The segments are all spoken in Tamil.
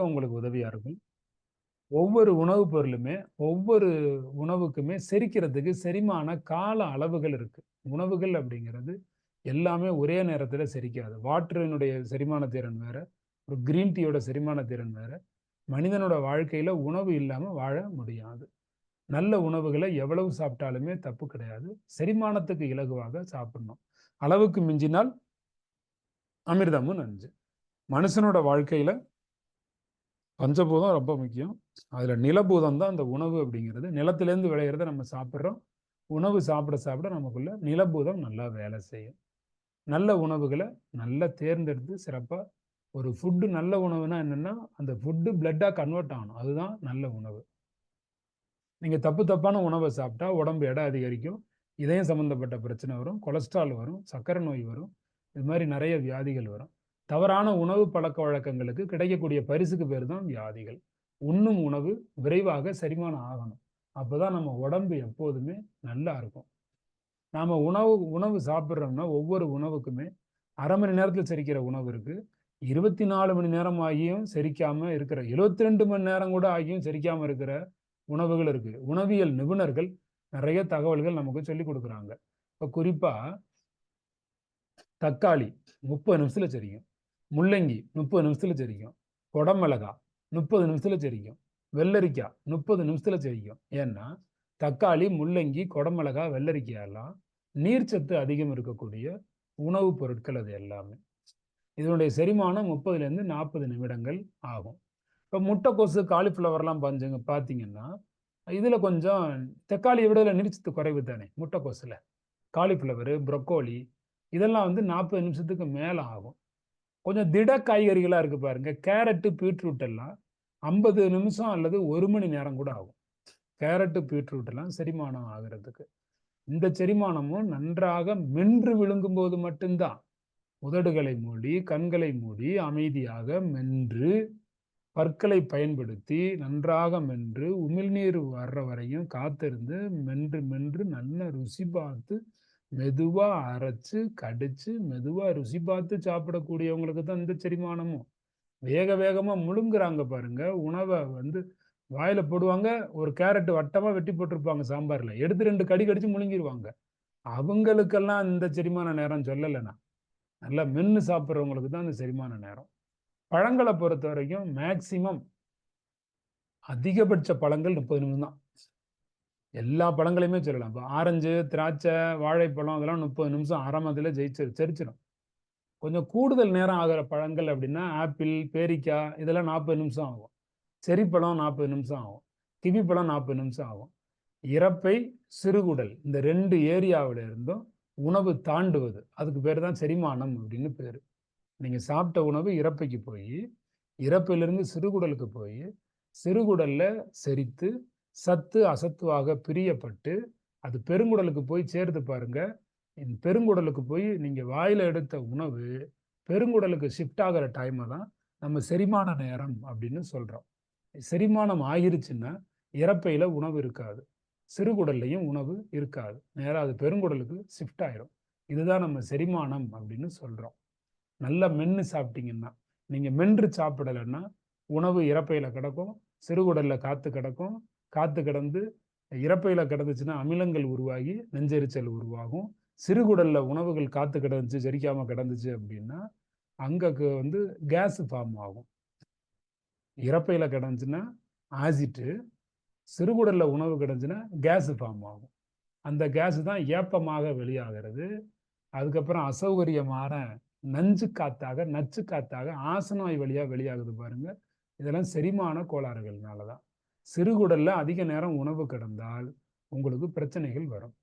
உங்களுக்கு உதவியாக இருக்கும். ஒவ்வொரு உணவுப் பொருளுமே ஒவ்வொரு உணவுக்குமே செரிக்கிறதுக்கு செரிமான கால அளவுகள் இருக்குது உணவுகள் அப்படிங்கிறது எல்லாமே ஒரே நேரத்தில் செரிக்காது. வாட்டரினுடைய செரிமான திறன் வேற ஒரு கிரீன் டீயோட செரிமான திறன் வேற மனிதனோட வாழ்க்கையில் உணவு இல்லாமல் வாழ முடியாது. நல்ல உணவுகளை எவ்வளவு சாப்பிட்டாலுமே தப்பு கிடையாது. செரிமானத்துக்கு இலகுவாக சாப்பிடணும். அளவுக்கு மிஞ்சினால் அமிர்தமும் நஞ்சு. மனுஷனோட வாழ்க்கையில் பஞ்சபூதம் ரொம்ப முக்கியம். அதில் நிலபூதம் தான் அந்த உணவு அப்படிங்கிறது. நிலத்திலேருந்து விளையிறத நம்ம சாப்பிட்றோம். உணவு சாப்பிட சாப்பிட நமக்குள்ள நிலபூதம் நல்லா வேலை செய்யும். நல்ல உணவுகளை நல்லா தேர்ந்தெடுத்து சிறப்பாக ஒரு ஃபுட்டு நல்ல உணவுனா என்னென்னா அந்த ஃபுட்டு பிளட்டாக கன்வெர்ட் ஆகணும். அதுதான் நல்ல உணவு. நீங்கள் தப்பு தப்பான உணவை சாப்பிட்டா உடம்பு எடை அதிகரிக்கும். இதயம் சம்மந்தப்பட்ட பிரச்சனை வரும். கொலஸ்ட்ரால் வரும். சர்க்கரை நோய் வரும். இது மாதிரி நிறைய வியாதிகள் வரும். தவறான உணவு பழக்க வழக்கங்களுக்கு கிடைக்கக்கூடிய பரிசுக்கு பேர் தான் வியாதிகள். உண்ணும் உணவு விரைவாக செரிமானம் ஆகணும். அப்போதான் நம்ம உடம்பு எப்போதுமே நல்லா இருக்கும். நாம் உணவு உணவு சாப்பிட்றோம்னா ஒவ்வொரு உணவுக்குமே அரை மணி நேரத்தில் செரிக்கிற உணவு இருக்கு. இருபத்தி நாலு மணி நேரம் ஆகியும் செரிக்காம இருக்கிற எழுபத்தி ரெண்டு மணி நேரம் கூட ஆகியும் செரிக்காம இருக்கிற உணவுகள் இருக்கு. உணவியல் நிபுணர்கள் நிறைய தகவல்கள் நமக்கு சொல்லி கொடுக்குறாங்க. இப்போ குறிப்பா தக்காளி முப்பது நிமிஷத்துல செரிக்கும் முள்ளங்கி முப்பது நிமிஷத்தில் செரிக்கும். குடமிளகா முப்பது நிமிஷத்தில் செரிக்கும். வெள்ளரிக்காய் முப்பது நிமிஷத்தில் செரிக்கும். ஏன்னா தக்காளி முள்ளங்கி குடமிளகா வெள்ளரிக்காயெல்லாம் நீர்ச்சத்து அதிகம் இருக்கக்கூடிய உணவுப் பொருட்கள் அது எல்லாமே. இதனுடைய செரிமானம் முப்பதுலேருந்து நாற்பது நிமிடங்கள் ஆகும். இப்போ முட்டைக்கோசு காலிஃப்ளவர்லாம் பஞ்சுங்க பார்த்தீங்கன்னா இதில் கொஞ்சம் தக்காளியை விட இதில் நீர்ச்சத்து குறைவு தானே முட்டைக்கோசில். காலிஃப்ளவரு ப்ரொக்கோலி இதெல்லாம் வந்து நாற்பது நிமிஷத்துக்கு மேலே ஆகும். கொஞ்சம் திட காய்கறிகளாக இருக்குது பாருங்க. கேரட்டு பீட்ரூட் எல்லாம் ஐம்பது நிமிஷம் அல்லது ஒரு மணி நேரம் கூட ஆகும். கேரட்டு பீட்ரூட் எல்லாம் செரிமானம் ஆகிறதுக்கு. இந்த செரிமானமும் நன்றாக மென்று விழுங்கும் போது மட்டும்தான். உதடுகளை மூடி கண்களை மூடி அமைதியாக மென்று பற்களை பயன்படுத்தி நன்றாக மென்று உமிழ்நீர் வர்ற வரையும் காத்திருந்து மென்று மென்று நல்ல ருசி பார்த்து மெதுவாக அரைச்சு கடிச்சு மெதுவாக ருசி பார்த்து சாப்பிடக்கூடியவங்களுக்கு தான் இந்த செரிமானமும் வேக வேகமாக முழுங்குறாங்க பாருங்க. உணவை வந்து வாயில் போடுவாங்க ஒரு கேரட் வட்டமாக வெட்டி போட்டிருப்பாங்க சாம்பாரில். எடுத்து ரெண்டு கடி கடிச்சு முழுங்கிடுவாங்க அவங்களுக்கெல்லாம் இந்த செரிமான நேரம் சொல்லலைண்ணா. நல்லா மென்று சாப்பிட்றவங்களுக்கு தான் இந்த செரிமான நேரம். பழங்களை பொறுத்த வரைக்கும் மேக்சிமம் அதிகபட்ச பழங்கள் முப்பது நிமிஷம் தான் எல்லா பழங்களையுமே சொல்லலாம் இப்போ ஆரஞ்சு திராட்சை வாழைப்பழம் அதெல்லாம் முப்பது நிமிஷம் ஆரம்பத்தில் ஜெயிச்சு செரிச்சிடும் கொஞ்சம் கூடுதல் நேரம் ஆகிற பழங்கள் அப்படின்னா ஆப்பிள் பேரிக்காய் இதெல்லாம் நாற்பது நிமிஷம் ஆகும். செரிப்பழம் நாற்பது நிமிஷம் ஆகும். கிவி பழம் நாற்பது நிமிஷம் ஆகும். இறப்பை சிறுகுடல் இந்த ரெண்டு ஏரியாவில் இருந்தும் உணவு தாண்டுவது. அதுக்கு பேர் தான் செரிமானம் அப்படின்னு பேர். நீங்கள் சாப்பிட்ட உணவு இறப்பைக்கு போய் இறப்பிலிருந்து சிறுகுடலுக்கு போய் சிறுகுடலில் செரித்து சத்து அசத்துவாக பிரியப்பட்டு அது பெருங்குடலுக்கு போய் சேர்த்து பாருங்க. இந்த பெருங்குடலுக்கு போய் நீங்கள் வாயில் எடுத்த உணவு பெருங்குடலுக்கு ஷிஃப்ட் ஆகிற டைமை தான் நம்ம செரிமான நேரம் அப்படின்னு சொல்கிறோம் செரிமானம் ஆகிருச்சுன்னா இறப்பையில் உணவு இருக்காது. சிறுகுடல்லையும் உணவு இருக்காது. நேராக அது பெருங்குடலுக்கு ஷிஃப்ட் ஆயிரும். இதுதான் நம்ம செரிமானம் அப்படின்னு சொல்கிறோம் நல்லா மென்று சாப்பிட்டீங்கன்னா நீங்கள் மென்று சாப்பிடலைன்னா உணவு இறப்பையில் கிடக்கும் சிறுகுடலில் காற்று கிடக்கும் காற்று கிடந்து இறப்பையில் கிடந்துச்சுன்னா அமிலங்கள் உருவாகி நெஞ்செரிச்சல் உருவாகும். சிறுகுடலில் உணவுகள் காற்று கிடந்துச்சு செரிக்காமல் கிடந்துச்சு அப்படின்னா அங்கே வந்து கேஸ் ஃபார்ம் ஆகும். இறப்பையில் கிடந்துச்சுன்னா ஆசிட்டு சிறுகுடலில் உணவு கிடந்துச்சுன்னா கேஸ் ஃபார்ம் ஆகும். அந்த கேஸ் தான் ஏப்பமாக வெளியாகிறது. அதுக்கப்புறம் அசௌகரியமான நஞ்சு காத்தாக நச்சு காத்தாக ஆசநோய் வழியாக வெளியாகுது பாருங்க. இதெல்லாம் செரிமான கோளாறுகள்னால தான். சிறுகுடல்ல அதிக நேரம் உணவு கிடந்தால் உங்களுக்கு பிரச்சனைகள் வரும்.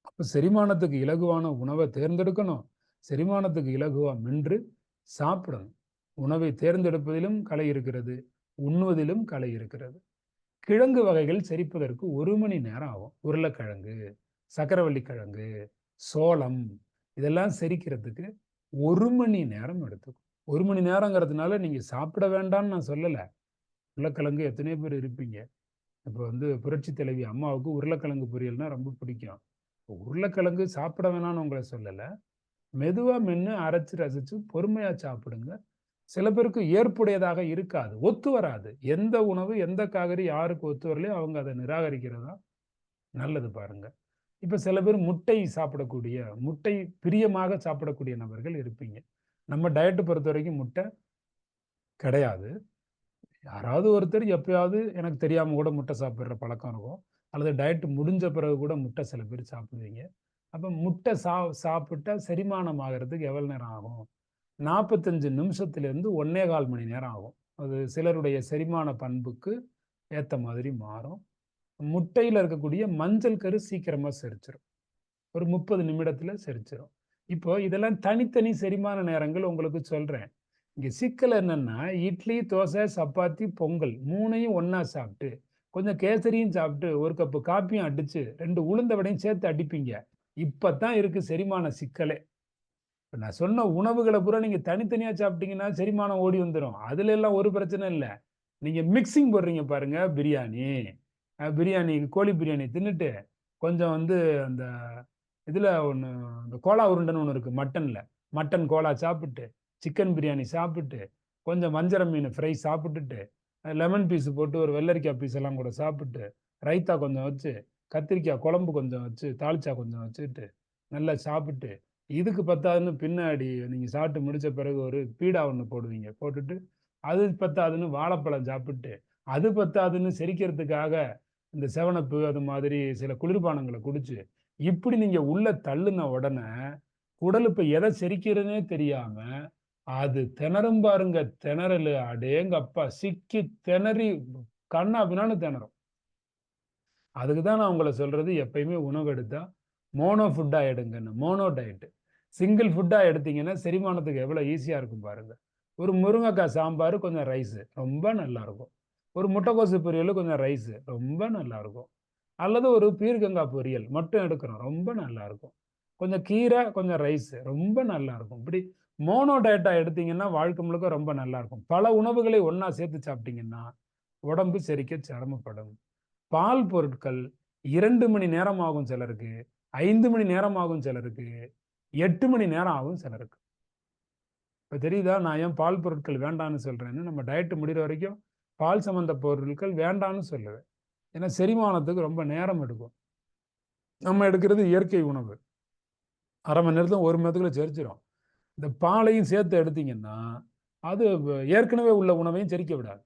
அப்போ செரிமானத்துக்கு இலகுவான உணவை தேர்ந்தெடுக்கணும். செரிமானத்துக்கு இலகுவா மென்று சாப்பிடணும். உணவை தேர்ந்தெடுப்பதிலும் கலை இருக்கிறது உண்ணுவதிலும் கலை இருக்கிறது. கிழங்கு வகைகள் செரிப்பதற்கு ஒரு மணி நேரம் ஆகும். உருளைக்கிழங்கு சக்கரவள்ளி கிழங்கு சோளம் இதெல்லாம் செரிக்கிறதுக்கு ஒரு மணி நேரம் எடுத்துக்கும். ஒரு மணி நேரங்கிறதுனால நீங்கள் சாப்பிட வேண்டாம்னு நான் சொல்லலை. உருளைக்கிழங்கு எத்தனையோ பேர் இருப்பீங்க? இப்போ வந்து புரட்சி தலைவி அம்மாவுக்கு உருளைக்கிழங்கு பொரியல்னா ரொம்ப பிடிக்கும். உருளைக்கிழங்கு சாப்பிட வேணாம்னு உங்களை சொல்லலை. மெதுவாக மென்று அரைச்சி ரசித்து பொறுமையாக சாப்பிடுங்க. சில பேருக்கு ஏற்புடையதாக இருக்காது ஒத்து வராது. எந்த உணவு எந்த காய்கறி யாருக்கு ஒத்து வரலையோ அவங்க அதை நிராகரிக்கிறதா நல்லது பாருங்க. இப்போ சில பேர் முட்டை சாப்பிடக்கூடிய முட்டை பிரியமாக சாப்பிடக்கூடிய நபர்கள் இருப்பீங்க. நம்ம டயட்டு பொறுத்த வரைக்கும் முட்டை கிடையாது. யாராவது ஒருத்தர் எப்பயாவது எனக்கு தெரியாமல் கூட முட்டை சாப்பிட்ற பழக்கம் இருக்கும். அல்லது டயட் முடிஞ்ச பிறகு கூட முட்டை சில பேர் சாப்பிடுவீங்க. அப்போ முட்டை சா சாப்பிட்டா செரிமானம் ஆகிறதுக்கு எவ்வளோ நேரம் ஆகும்? நாற்பத்தஞ்சு நிமிஷத்துலேருந்து ஒன்னே கால் மணி நேரம் ஆகும். அது சிலருடைய செரிமான பண்புக்கு ஏற்ற மாதிரி மாறும். முட்டையில் இருக்கக்கூடிய மஞ்சள் கரு சீக்கிரமாக செரிச்சிடும் ஒரு முப்பது நிமிடத்தில் செரிச்சிடும் இப்போ இதெல்லாம் தனித்தனி செரிமான நேரங்கள் உங்களுக்கு சொல்கிறேன் இங்கே சிக்கல் என்னென்னா இட்லி தோசை சப்பாத்தி பொங்கல் மூணையும் ஒன்றா சாப்பிட்டு கொஞ்சம் கேசரியும் சாப்பிட்டு ஒரு கப்பு காப்பியும் அடிச்சு ரெண்டு உளுந்த வடையும் சேர்த்து அடிப்பீங்க. இப்போ தான் இருக்குது செரிமான சிக்கலே. இப்போ நான் சொன்ன உணவுகளை பூரா நீங்கள் தனித்தனியாக சாப்பிட்டீங்கன்னா செரிமானம் ஓடி வந்துடும் அதுல எல்லாம் ஒரு பிரச்சனை இல்லை. நீங்கள் மிக்சிங் போடுறீங்க பாருங்கள் பிரியாணி. பிரியாணி கோழி பிரியாணி தின்னுட்டு கொஞ்சம் வந்து அந்த இதில் ஒன்று இந்த கோலா உருண்டைன்னு ஒன்று இருக்குது மட்டனில். மட்டன் கோலா சாப்பிட்டு சிக்கன் பிரியாணி சாப்பிட்டு கொஞ்சம் வஞ்சரம் மீன் ஃப்ரை சாப்பிட்டுட்டு லெமன் பீஸ் போட்டு ஒரு வெள்ளரிக்காய் பீஸ் எல்லாம் கூட சாப்பிட்டு ரைத்தா கொஞ்சம் வச்சு கத்திரிக்காய் குழம்பு கொஞ்சம் வச்சு தாளிச்சா கொஞ்சம் வச்சுட்டு நல்லா சாப்பிட்டு இதுக்கு பத்தாதுன்னு பின்னாடி நீங்கள் சாப்பிட்டு முடித்த பிறகு ஒரு பீடா ஒன்று போடுவீங்க. போட்டுட்டு அது பத்தாதுன்னு வாழைப்பழம் சாப்பிட்டு அது பத்தாதுன்னு செரிக்கிறதுக்காக இந்த செவனப்பு அது மாதிரி சில குளிர்பானங்களை குடிச்சு இப்படி நீங்கள் உள்ளே தள்ளுன உடனே குடல் இப்போ எதை செரிக்கிறதுனே தெரியாமல் அது திணறும் பாருங்க திணறலு. அடேங்கப்பா சிக்கி திணறி கண்ணா பின்னான்னு திணறும். அதுக்கு தான் நான் உங்களை சொல்றது எப்பயுமே உணவு எடுத்தா மோனோ ஃபுட்டா எடுங்கன்னு. மோனோ டயட்டு சிங்கிள் ஃபுட்டா எடுத்தீங்கன்னா செரிமானத்துக்கு எவ்வளோ ஈஸியாக இருக்கும் பாருங்க. ஒரு முருங்கைக்காய் சாம்பார் கொஞ்சம் ரைஸு ரொம்ப நல்லா இருக்கும் ஒரு முட்டைக்கோசு பொரியல் கொஞ்சம் ரைஸு ரொம்ப நல்லா இருக்கும் அல்லது ஒரு பீர்க்கங்காய் பொரியல் மட்டும் எடுக்கிறோம் ரொம்ப நல்லா இருக்கும் கொஞ்சம் கீரை கொஞ்சம் ரைஸு ரொம்ப நல்லா இருக்கும் இப்படி மோனோ டயட்டா எடுத்தீங்கன்னா வாழ்க்கை முழுக்க ரொம்ப நல்லா இருக்கும் பல உணவுகளை ஒன்றா சேர்த்து சாப்பிட்டீங்கன்னா உடம்பு செரிக்க சிரமப்படும். பால் பொருட்கள் இரண்டு மணி நேரம் ஆகும் சிலருக்கு ஐந்து மணி நேரம் ஆகும் சிலருக்கு எட்டு மணி நேரம் ஆகும் சிலருக்கு. இப்போ தெரியுதா? நான் ஏன் பால் பொருட்கள் வேண்டான்னு சொல்கிறேன்னு நம்ம டயட்டு முடிகிற வரைக்கும் பால் சம்மந்த பொருட்கள் வேண்டான்னு சொல்லுவேன். ஏன்னா செரிமானத்துக்கு ரொம்ப நேரம் எடுக்கும். நம்ம எடுக்கிறது இயற்கை உணவு. அரை மணி நேரத்தில் ஒரு மணி நேரத்துக்குள்ள செரிச்சிடும் இந்த பாலையும் சேர்த்து எடுத்தீங்கன்னா அது ஏற்கனவே உள்ள உணவையும் செரிக்க விடாது.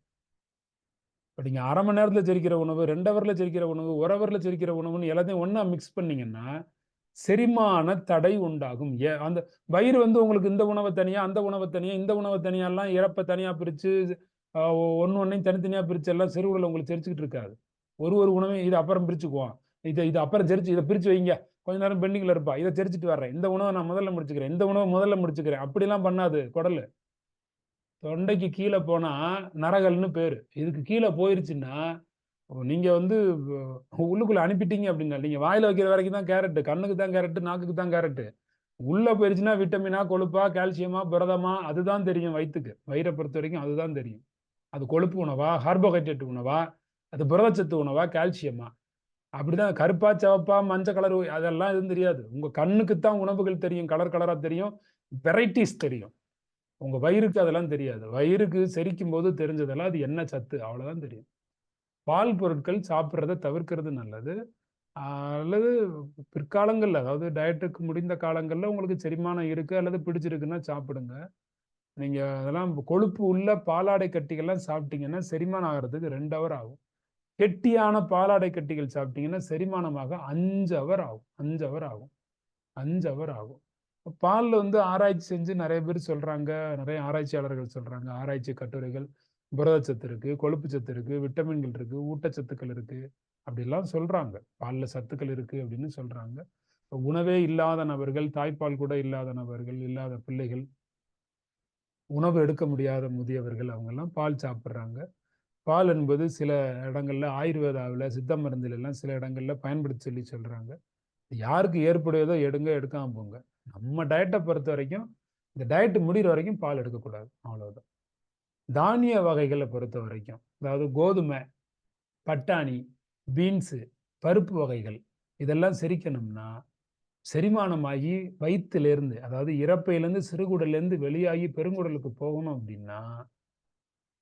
இப்போ நீங்கள் அரை மணி நேரத்தில் செரிக்கிற உணவு ரெண்டு ஹவரில் செரிக்கிற உணவு ஒரு ஹவரில் செரிக்கிற உணவுன்னு எல்லாத்தையும் ஒன்றா மிக்ஸ் பண்ணிங்கன்னா செரிமான தடை உண்டாகும். ஏ அந்த வயிறு வந்து உங்களுக்கு இந்த உணவை தனியாக அந்த உணவை தனியாக இந்த உணவை தனியாலாம் இறப்பை தனியாக பிரித்து ஒன்று ஒன்றையும் தனித்தனியாக பிரித்து எல்லாம் செருவில் உங்களுக்கு செரிச்சுக்கிட்டு இருக்காது. ஒரு ஒரு உணவையும் இது அப்புறம் பிரிச்சுக்குவோம். இதை இது அப்புறம் செரிச்சு இதை பிரித்து வைங்க. கொஞ்ச நேரம் பெண்டிங்கில் இருப்பா. இதை தெரிச்சுட்டு வர்றேன். இந்த உணவை நான் முதல்ல முடிச்சுக்கிறேன். இந்த உணவை முதல்ல முடிச்சுக்கிறேன். அப்படிலாம் பண்ணாது. குடல். தொண்டைக்கு கீழே போனால் நரகல்னு பேர். இதுக்கு கீழே போயிருச்சுன்னா நீங்கள் வந்து உள்ளுக்குள்ளே அனுப்பிட்டீங்க அப்படின்னா நீங்கள் வாயில் வைக்கிற வரைக்கும் தான் கேரட்டு கண்ணுக்கு தான் கேரட்டு நாக்குக்கு தான் கேரட்டு. உள்ளே போயிருச்சுன்னா விட்டமினா கொழுப்பா கால்சியமா புரதமா அதுதான் தெரியும் வயிற்றுக்கு வயிறை பொறுத்த வரைக்கும் அதுதான் தெரியும். அது கொழுப்பு உணவா கார்போஹைட்ரேட் உணவா அது புரதச்சத்து உணவா கால்சியமா? அப்படிதான். கருப்பா சிவப்பா மஞ்சள் கலர் அதெல்லாம் எதுவும் தெரியாது. உங்க கண்ணுக்கு தான் உணவுகள் தெரியும் கலர் கலரா தெரியும் வெரைட்டிஸ் தெரியும். உங்க வயிறுக்கு அதெல்லாம் தெரியாது. வயிறுக்கு செரிக்கும் போது தெரிஞ்சதெல்லாம் அது என்ன சத்து அவ்வளவுதான் தெரியும். பால் பொருட்கள் சாப்பிட்றத தவிர்க்கிறது நல்லது. அல்லது பிற்காலங்களில் அதாவது டயட்டுக்கு முடிந்த காலங்களில் உங்களுக்கு செரிமானம் இருக்குது அல்லது பிடிச்சிருக்குன்னா சாப்பிடுங்க. நீங்கள் அதெல்லாம் கொழுப்பு உள்ள பாலாடை கட்டிகள்லாம் சாப்பிட்டீங்கன்னா செரிமானம் ஆகிறதுக்கு ரெண்டு ஹவர் ஆகும். கெட்டியான பாலாடை கட்டிகள் சாப்பிட்டீங்கன்னா செரிமானமாக அஞ்சு அவர் ஆகும். அஞ்சு அவர் ஆகும். அஞ்சு அவர் ஆகும். பாலில் வந்து ஆராய்ச்சி செஞ்சு நிறைய பேர் சொல்கிறாங்க நிறைய ஆராய்ச்சியாளர்கள் சொல்கிறாங்க ஆராய்ச்சி கட்டுரைகள் புரதச்சத்து இருக்குது கொழுப்பு சத்து இருக்குது விட்டமின்கள் இருக்குது ஊட்டச்சத்துக்கள் இருக்குது அப்படிலாம் சொல்கிறாங்க பாலில் சத்துக்கள் இருக்குது அப்படின்னு சொல்கிறாங்க உணவே இல்லாத நபர்கள் தாய்ப்பால் கூட இல்லாத நபர்கள் இல்லாத பிள்ளைகள் உணவு எடுக்க முடியாத முதியவர்கள் அவங்கெல்லாம் பால் சாப்பிட்றாங்க. பால் என்பது சில இடங்கள்ல ஆயுர்வேதாவில் சித்த மருந்திலெல்லாம் சில இடங்கள்ல பயன்படுத்தி சொல்லி சொல்கிறாங்க யாருக்கு ஏற்புடையதோ எடுங்க எடுக்காமல் போங்க. நம்ம டயட்டை பொறுத்த வரைக்கும் இந்த டயட் முடிகிற வரைக்கும் பால் எடுக்கக்கூடாது. அவ்வளோதான் தானிய வகைகளை பொறுத்த வரைக்கும் அதாவது கோதுமை பட்டாணி பீன்ஸு பருப்பு வகைகள் இதெல்லாம் செரிக்கணும்னா செரிமானமாகி வயிற்றுலேருந்து அதாவது இறப்பையிலேருந்து சிறுகுடல்லேருந்து வெளியாகி பெருங்குடலுக்கு போகணும் அப்படின்னா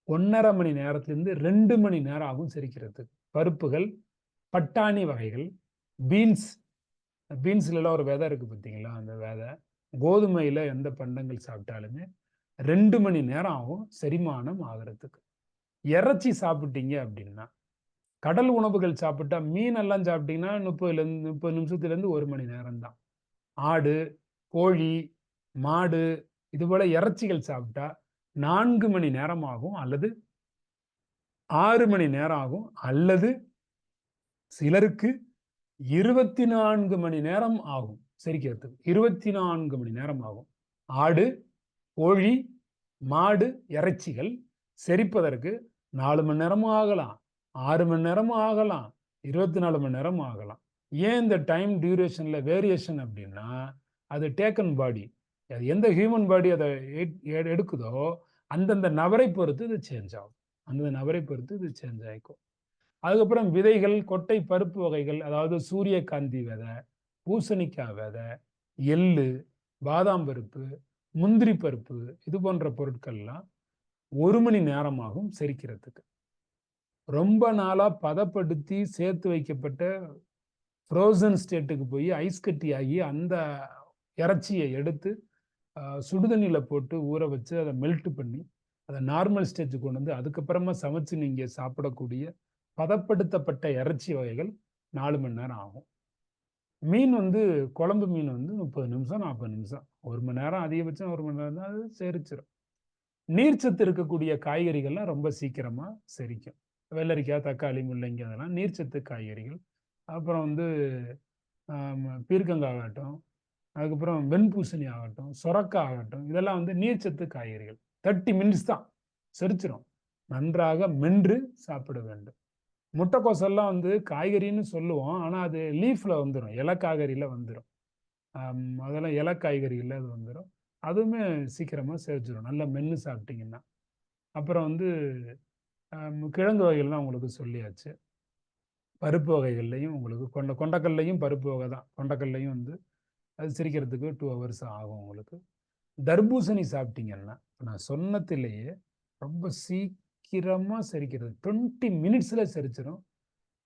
ஒன்றரை மணி நேரத்துலேருந்து ரெண்டு மணி நேரம் ஆகும் செரிக்கிறது. பருப்புகள் பட்டாணி வகைகள் பீன்ஸ் பீன்ஸ்லலாம் ஒரு விதை இருக்குது பார்த்தீங்களா? அந்த விதை. கோதுமையில் எந்த பண்டங்கள் சாப்பிட்டாலுமே ரெண்டு மணி நேரம் ஆகும் செரிமானம் ஆகிறதுக்கு. இறைச்சி சாப்பிட்டீங்க அப்படின்னா கடல் உணவுகள் சாப்பிட்டா மீன் எல்லாம் சாப்பிட்டீங்கன்னா முப்பதுலேருந்து முப்பது நிமிஷத்துலேருந்து ஒரு மணி நேரம் தான். ஆடு கோழி மாடு இதுபோல் இறைச்சிகள் சாப்பிட்டா நான்கு மணி நேரம் ஆகும் அல்லது ஆறு மணி நேரம் ஆகும் அல்லது சிலருக்கு இருபத்தி நான்கு மணி நேரம் ஆகும். செரிக்கிறதுக்கு. இருபத்தி நான்கு மணி நேரம் ஆகும். ஆடு கோழி மாடு இறைச்சிகள் செரிப்பதற்கு நாலு மணி நேரமும் ஆகலாம். ஆறு மணி நேரமும் ஆகலாம். இருபத்தி நாலு மணி நேரம் ஆகலாம். ஏன் இந்த டைம் டியூரேஷனில் வேரியேஷன் அப்படின்னா அது டேக்கன் பாடி. அது எந்த ஹியூமன் பாடி அதை எடுக்குதோ அந்தந்த நபரை பொறுத்து இது சேஞ்ச் ஆகும். அந்த நபரை பொறுத்து இது சேஞ்ச் ஆகிக்கும் அதுக்கப்புறம் விதைகள் கொட்டை பருப்பு வகைகள் அதாவது சூரியகாந்தி விதை பூசணிக்காய் விதை எள்ளு பாதாம் பருப்பு முந்திரி பருப்பு இது போன்ற பொருட்கள்லாம் ஒரு மணி நேரமாகும் செரிக்கிறதுக்கு. ரொம்ப நாளாக பதப்படுத்தி சேர்த்து வைக்கப்பட்ட ஃப்ரோசன் ஸ்டேட்டுக்கு போய் ஐஸ் கட்டி ஆகி அந்த இறைச்சியை எடுத்து சுடுதண்ணியில் போட்டு ஊற வச்சு அதை மெல்ட் பண்ணி அதை நார்மல் ஸ்டேஜுக்கு கொண்டு வந்து அதுக்கப்புறமா சமைச்சு நீங்கள் சாப்பிடக்கூடிய பதப்படுத்தப்பட்ட இறைச்சி வகைகள் நாலு மணி நேரம் ஆகும். மீன் வந்து குழம்பு மீன் வந்து முப்பது நிமிஷம் நாற்பது நிமிஷம். ஒரு மணி நேரம் அதிகபட்சம் ஒரு மணி நேரம் தான் அது செரிச்சிடும் நீர்ச்சத்து இருக்கக்கூடிய காய்கறிகள்லாம் ரொம்ப சீக்கிரமாக செரிக்கும். வெள்ளரிக்காய் தக்காளி முள்ளங்கி அதெல்லாம் நீர்ச்சத்து காய்கறிகள். அப்புறம் வந்து பீர்க்கங்காய் ஆகட்டும் அதுக்கப்புறம் வெண்பூசணி ஆகட்டும் சொரக்காய் ஆகட்டும் இதெல்லாம் வந்து நீர்ச்சத்து காய்கறிகள். தேர்ட்டி மினிட்ஸ் தான். செரிச்சிடும் நன்றாக மென்று சாப்பிட வேண்டும். முட்டைக்கோசெல்லாம் வந்து காய்கறின்னு சொல்லுவோம். ஆனால் அது லீஃபில் வந்துடும் இலக்காய்கறியில் வந்துடும் அதெல்லாம் இலக்காய்கறிகளில் அது வந்துடும் அதுவுமே சீக்கிரமாக செரிச்சிடும் நல்லா மென்று சாப்பிட்டிங்கன்னா. அப்புறம் வந்து கிழங்கு வகைகள்லாம் உங்களுக்கு சொல்லியாச்சு. பருப்பு வகைகள்லையும் உங்களுக்கு கொண்ட கொண்டக்கல்லையும் பருப்பு வகை தான். கொண்டக்கல்லையும் வந்து அது சிரிக்கிறதுக்கு டூ ஹவர்ஸ் ஆகும் உங்களுக்கு. தர்பூசணி சாப்பிட்டீங்கன்னா நான் சொன்னத்திலேயே ரொம்ப சீக்கிரமாக செரிக்கிறது. டுவெண்ட்டி மினிட்ஸில் செரிச்சிடும்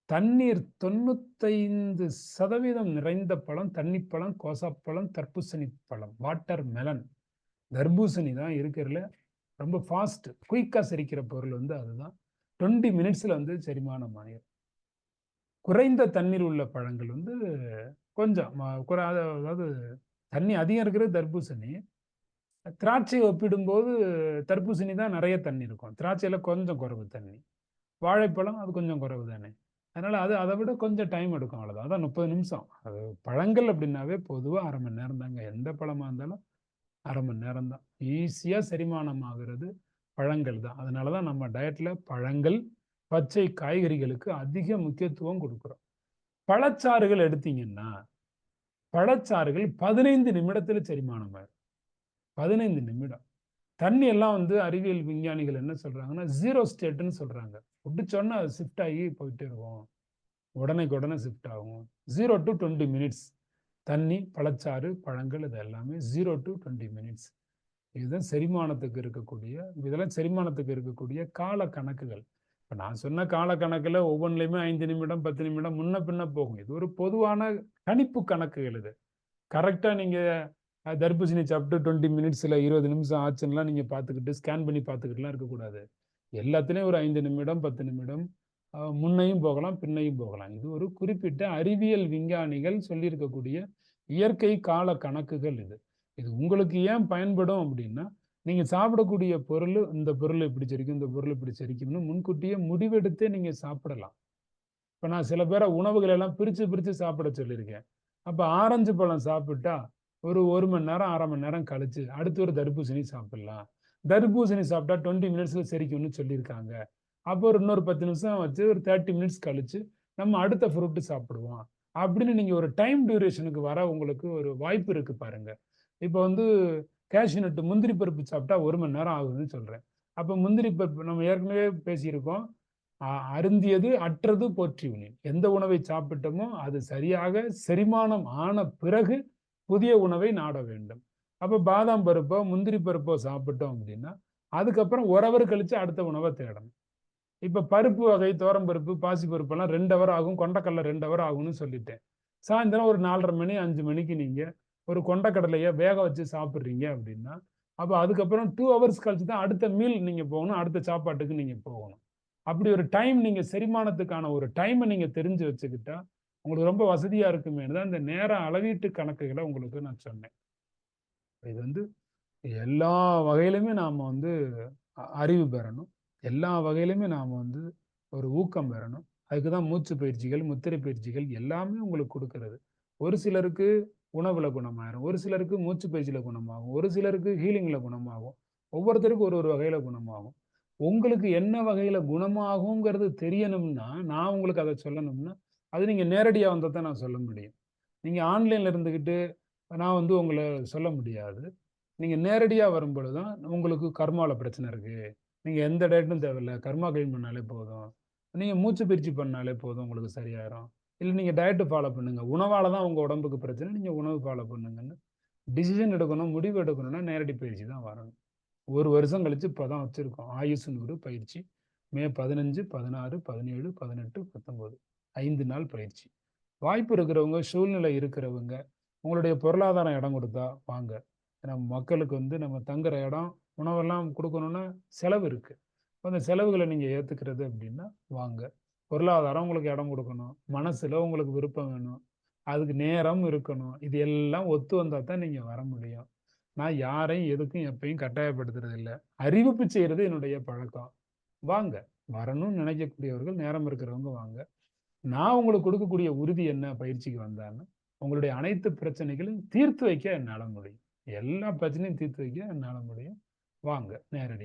தண்ணீர் தொண்ணூத்தைந்து சதவீதம் நிறைந்த பழம் தண்ணிப்பழம் கோசாப்பழம் தர்பூசணி பழம் வாட்டர் மெலன் தர்பூசணி தான் இருக்கிறதுல ரொம்ப ஃபாஸ்ட்டு குயிக்காக செரிக்கிற பொருள் வந்து அதுதான். டுவெண்ட்டி மினிட்ஸில் வந்து செரிமானம் ஆகிடும் குறைந்த தண்ணீர் உள்ள பழங்கள் வந்து கொஞ்சம் குறை அதாவது தண்ணி அதிகம் இருக்கிறது தர்பூசணி. திராட்சை ஒப்பிடும்போது தர்பூசணி தான் நிறைய தண்ணி இருக்கும். திராட்சையில் கொஞ்சம் குறைவு தண்ணி. வாழைப்பழம் அது கொஞ்சம் குறைவு தானே. அதனால் அது அதை விட கொஞ்சம் டைம் எடுக்கும் அவ்வளோதான் அதான் முப்பது நிமிஷம். அது பழங்கள் அப்படின்னாவே பொதுவாக அரை மணி நேரம் தாங்க. எந்த பழமாக இருந்தாலும் அரை மணி நேரம் தான். ஈஸியாக செரிமானம் ஆகிறது பழங்கள் தான். அதனால தான் நம்ம டயட்டில் பழங்கள் பச்சை காய்கறிகளுக்கு அதிக முக்கியத்துவம் கொடுக்குறோம். பழச்சாறுகள் எடுத்தீங்கன்னா பழச்சாறுகள் பதினைந்து நிமிடத்தில் செரிமானம் ஆகும் பதினைந்து நிமிடம். தண்ணி எல்லாம் வந்து அறிவியல் விஞ்ஞானிகள் என்ன சொல்றாங்கன்னா ஜீரோ ஸ்டேட்னு சொல்றாங்க. குடிச்சோன்னா அது ஷிஃப்ட் ஆகி போயிட்டே இருக்கும். உடனேக்கு உடனே ஷிஃப்ட் ஆகும். ஜீரோ டு டுவெண்ட்டி மினிட்ஸ் தண்ணி பழச்சாறு பழங்கள் இது எல்லாமே ஜீரோ டு டுவெண்ட்டி மினிட்ஸ் இதுதான் செரிமானத்துக்கு இருக்கக்கூடிய இதெல்லாம் செரிமானத்துக்கு இருக்கக்கூடிய கால கணக்குகள் இப்போ நான் சொன்ன காலக்கணக்கில் ஒவ்வொன்றிலையுமே ஐந்து நிமிடம் பத்து நிமிடம் முன்ன பின்ன போகும். இது ஒரு பொதுவான கணிப்பு கணக்குகள் இது. கரெக்டாக நீங்கள் தர்பூசணி சாப்பிட்டு டுவெண்ட்டி மினிட்ஸில் இருபது நிமிஷம் ஆச்சுன்னா நீங்கள் பார்த்துக்கிட்டு ஸ்கேன் பண்ணி பார்த்துக்கிட்டுலாம் இருக்கக்கூடாது எல்லாத்துலேயும் ஒரு ஐந்து நிமிடம் பத்து நிமிடம் முன்னையும் போகலாம் பின்னையும் போகலாம். இது ஒரு குறிப்பிட்ட அறிவியல் விஞ்ஞானிகள் சொல்லியிருக்கக்கூடிய இயற்கை கால கணக்குகள் இது. இது உங்களுக்கு ஏன் பயன்படும் அப்படின்னா நீங்கள் சாப்பிடக்கூடிய பொருள் இந்த பொருள் இப்படி செரிக்கும் இந்த பொருள் இப்படி செரிக்கும்னு முன்கூட்டியே முடிவெடுத்தே நீங்கள் சாப்பிடலாம். இப்போ நான் சில பேரை உணவுகள் எல்லாம் பிரித்து பிரித்து சாப்பிட சொல்லியிருக்கேன். அப்போ ஆரஞ்சு பழம் சாப்பிட்டா ஒரு ஒரு மணி நேரம் அரை மணி நேரம் கழிச்சு அடுத்து ஒரு தர்பூசணி சாப்பிடலாம். தர்பூசணி சாப்பிட்டா டுவெண்ட்டி மினிட்ஸில் செரிக்கும்னு சொல்லியிருக்காங்க. அப்போ ஒரு இன்னொரு பத்து நிமிஷம் வச்சு ஒரு தேர்ட்டி மினிட்ஸ் கழிச்சு நம்ம அடுத்த ஃப்ரூட்டு சாப்பிடுவோம். அப்படின்னு நீங்கள் ஒரு டைம் டியூரேஷனுக்கு வர உங்களுக்கு ஒரு வாய்ப்பு இருக்குது பாருங்க. இப்போ வந்து கேஷ்யூ நட்டு முந்திரி பருப்பு சாப்பிட்டா ஒரு மணி நேரம் ஆகுதுன்னு சொல்கிறேன் அப்போ முந்திரி பருப்பு நம்ம ஏற்கனவே பேசியிருக்கோம். அருந்தியது அற்றது போற்றி உணேன் எந்த உணவை சாப்பிட்டோமோ அது சரியாக செரிமானம் ஆன பிறகு புதிய உணவை நாட வேண்டும். அப்போ பாதாம் பருப்போ முந்திரி பருப்போ சாப்பிட்டோம் அப்படின்னா அதுக்கப்புறம் ஒரு ஹவர் கழித்து அடுத்த உணவை தேடணும். இப்போ பருப்பு வகை தோரம் பருப்பு பாசி பருப்பெல்லாம் ரெண்டு ஹவர் ஆகும் கொண்டக்கடலை ரெண்டு ஹவர் ஆகும்னு சொல்லிட்டேன். சாயந்தரம் ஒரு நாலரை மணி அஞ்சு மணிக்கு நீங்கள் ஒரு கொண்டக்கடலையை வேக வச்சு சாப்பிட்றீங்க அப்படின்னா அப்போ அதுக்கப்புறம் டூ ஹவர்ஸ் கழிச்சு தான் அடுத்த மீல் நீங்கள் போகணும் அடுத்த சாப்பாட்டுக்கு நீங்கள் போகணும். அப்படி ஒரு டைம் நீங்கள் செரிமானத்துக்கான ஒரு டைமை நீங்கள் தெரிஞ்சு வச்சுக்கிட்டா உங்களுக்கு ரொம்ப வசதியாக இருக்குமே தான் இந்த நேர அளவீட்டு கணக்குகளை உங்களுக்கு நான் சொன்னேன். இது வந்து எல்லா வகையிலுமே நாம் வந்து அ- அறிவு பெறணும். எல்லா வகையிலுமே நாம் வந்து ஒரு ஊக்கம் பெறணும். அதுக்கு தான் மூச்சு பயிற்சிகள் முத்திரை பயிற்சிகள் எல்லாமே உங்களுக்கு கொடுக்கறது. ஒரு சிலருக்கு உணவுல குணமாயிரும். ஒரு சிலருக்கு மூச்சு பயிற்சியில குணமாகும். ஒரு சிலருக்கு ஹீலிங்ல குணமாகும். ஒவ்வொருத்தருக்கும் ஒரு ஒரு வகையில குணமாகும். உங்களுக்கு என்ன வகையில குணமாகுங்கிறது தெரியணும்னா நான் உங்களுக்கு அதை சொல்லணும்னா அது நீங்க நேரடியாக வந்தால் தான் நான் சொல்ல முடியும். நீங்க ஆன்லைன்ல இருந்துக்கிட்டு நான் வந்து உங்களை சொல்ல முடியாது. நீங்க நேரடியாக வரும்பொழுது தான் உங்களுக்கு கர்மாவில் பிரச்சனை இருக்கு. நீங்க எந்த டேட்டும் தேவையில்ல. கர்மா கிளீன் பண்ணாலே போதும். நீங்க மூச்சு பயிற்சி பண்ணாலே போதும் உங்களுக்கு சரியாயிரும். இல்லை நீங்கள் டயட்டு ஃபாலோ பண்ணுங்கள் உணவால் தான் உங்கள் உடம்புக்கு பிரச்சனை. நீங்கள் உணவு ஃபாலோ பண்ணுங்கன்னு டிசிஷன் எடுக்கணும் முடிவு எடுக்கணும்னா நேரடி பயிற்சி தான் வரணும். ஒரு வருஷம் கழித்து இப்போ தான் வச்சுருக்கோம். ஆயுசு நூறு பயிற்சி. மே பதினஞ்சு பதினாறு பதினேழு பதினெட்டு பத்தொம்போது ஐந்து நாள் பயிற்சி. வாய்ப்பு இருக்கிறவங்க சூழ்நிலை இருக்கிறவங்க உங்களுடைய பொருளாதாரம் இடம் கொடுத்தா வாங்க. நம்ம மக்களுக்கு வந்து நம்ம தங்குற இடம் உணவெல்லாம் கொடுக்கணுன்னா செலவு இருக்குது அந்த செலவுகளை நீங்கள் ஏற்றுக்கிறது அப்படின்னா வாங்க. பொருளாதாரம் உங்களுக்கு இடம் கொடுக்கணும். மனசுல உங்களுக்கு விருப்பம் வேணும். அதுக்கு நேரம் இருக்கணும். இது எல்லாம் ஒத்து வந்தால் தான் நீங்கள் வர முடியும். நான் யாரையும் எதுக்கும் எப்பயும் கட்டாயப்படுத்துறது இல்லை. அறிவிப்பு செய்கிறது என்னுடைய பழக்கம். வாங்க. வரணும்னு நினைக்கக்கூடியவர்கள் நேரம் இருக்கிறவங்க வாங்க. நான் உங்களுக்கு கொடுக்கக்கூடிய உறுதி என்ன? பயிற்சிக்கு வந்தான்னு உங்களுடைய அனைத்து பிரச்சனைகளையும் தீர்த்து வைக்க என்னால் முடியும். எல்லா பிரச்சனையும் தீர்த்து வைக்க என்னால் முடியும். வாங்க. நேரடியாக